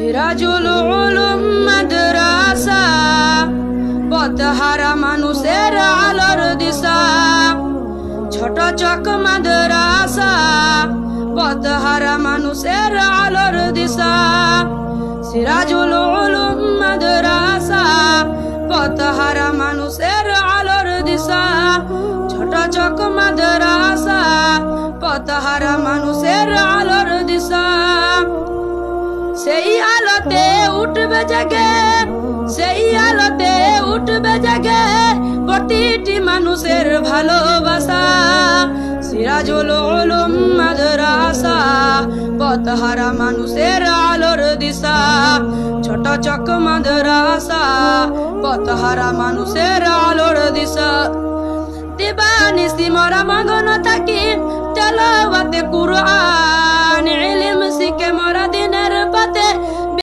সিরাজুল মাদ্রাসা পথহারা মানুষের আলোর দিশা। ছোট চক মাদ্রাসা পথহারা মানুষের আলোর দিশা। সিরাজুল উলুম মাদ্রাসা পথহারা মানুষের আলোর দিশা। ছোট চক মাদ্রাসা পথহারা মানুষের আলোর দিশা। সেই আলোতে উঠবে জেগে, সেই আলোতে উঠবে জেগে প্রতিটি মানুষের ভালোবাসা। সিরাজুল উলুম মাদ্রাসা, পথহারা মানুষের আলোর দিশা। ছোট চক মাদ্রাসা, পথহারা মানুষের আলোর দিশা। দিবানিসি মরা মগন থাকি